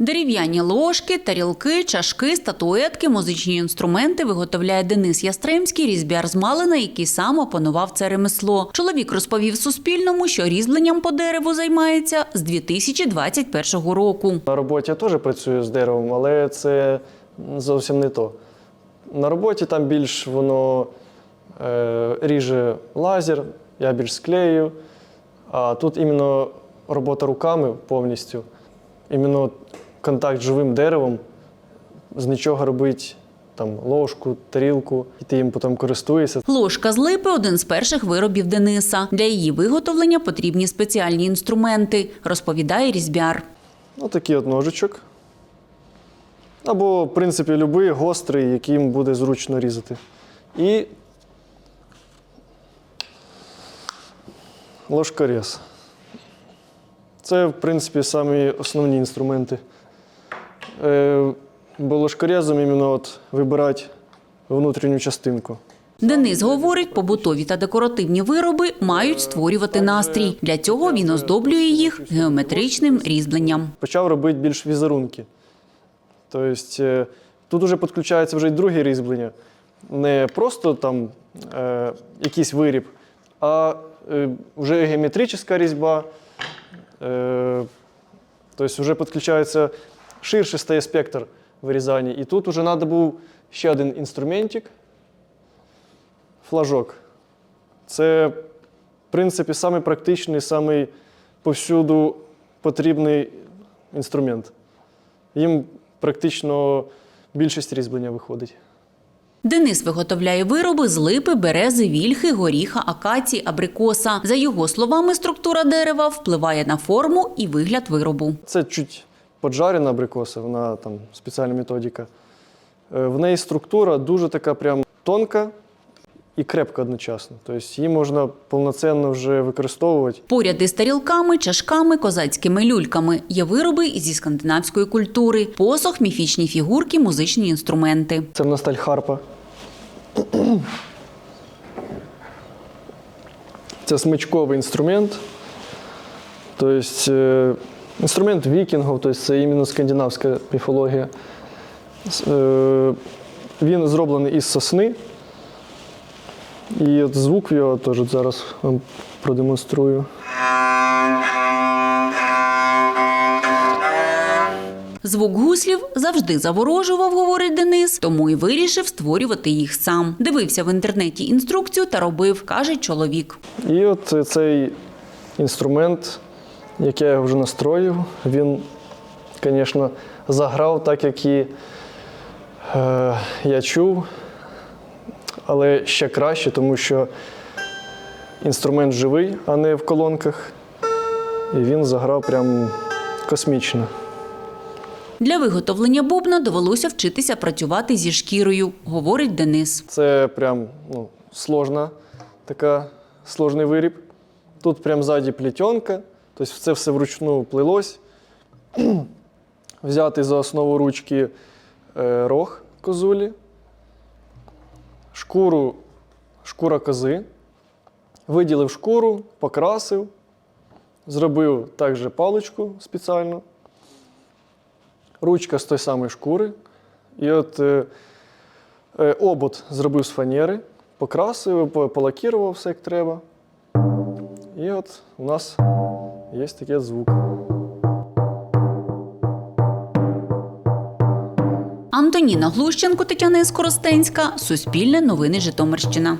Дерев'яні ложки, тарілки, чашки, статуетки, музичні інструменти виготовляє Денис Ястремський, різьбяр з Малина, який сам опанував це ремесло. Чоловік розповів Суспільному, що різьбленням по дереву займається з 2021 року. На роботі я теж працюю з деревом, але це зовсім не то. На роботі там більш воно е, ріже лазер, я більш склею. А тут іменно робота руками повністю, іменно контакт з живим деревом, з нічого робить там ложку, тарілку, і ти їм потім користуєшся. Ложка з липи – один з перших виробів Дениса. Для її виготовлення потрібні спеціальні інструменти, розповідає різьбяр. Ну, такий от ножичок. Або, в принципі, будь-який гострий, яким буде зручно різати. І ложкорез. Це, в принципі, самі основні інструменти. Е, бо ложкорезом іменно от вибирати внутрішню частинку. Денис говорить, побутові та декоративні вироби мають створювати настрій. Для цього він оздоблює їх геометричним різьбленням. почав робити більш візерунки. Тобто е, тут вже підключається вже й друге різьблення. Не просто там е, якийсь виріб, а е, вже геометрична різьба. Е, тобто вже підключається ширше стає спектр вирізання. І тут вже треба був ще один інструментик флажок. Це, в принципі, самий практичний, самий повсюду потрібний інструмент. Їм практично більшість різьблення виходить. Денис виготовляє вироби з липи, берези, вільхи, горіха, акації, абрикоса. За його словами, структура дерева впливає на форму і вигляд виробу. Це чуть поджарена абрикоса, вона там спеціальна методика. Е, В неї структура дуже така прям тонка і крепка одночасно. Тобто її можна повноцінно вже використовувати. Поряд із тарілками, чашками, козацькими люльками є вироби зі скандинавської культури, посох, міфічні фігурки, музичні інструменти. Це в нас тальхарпа. Це смичковий інструмент. Тобто е, інструмент вікінгів, тобто це іменно скандинавська міфологія. Е, Він зроблений із сосни. І от звук його теж зараз вам продемонструю. Звук гуслів завжди заворожував, говорить Денис, тому і вирішив створювати їх сам. Дивився в інтернеті інструкцію та робив, каже чоловік. І от цей інструмент, який я вже настроїв, він, звісно, заграв так, як і е, я чув, але ще краще, тому що інструмент живий, а не в колонках. І він заграв прям космічно. Для виготовлення бубна довелося вчитися працювати зі шкірою, говорить Денис. Це прям ну, сложна така, сложний виріб. Тут прям ззаді плетенка, тобто це все вручну плелось. Взяти за основу ручки е, рог козулі, шкуру, шкура кози, виділив шкуру, покрасив, зробив також паличку спеціально, ручка з тої самої шкури. І от е, Е, Обод зробив з фанери, покрасив, по- полакірував все як треба. І от у нас є такий звук. Антоніна Глущенко, Тетяна Скоростенська, Суспільне новини Житомирщина.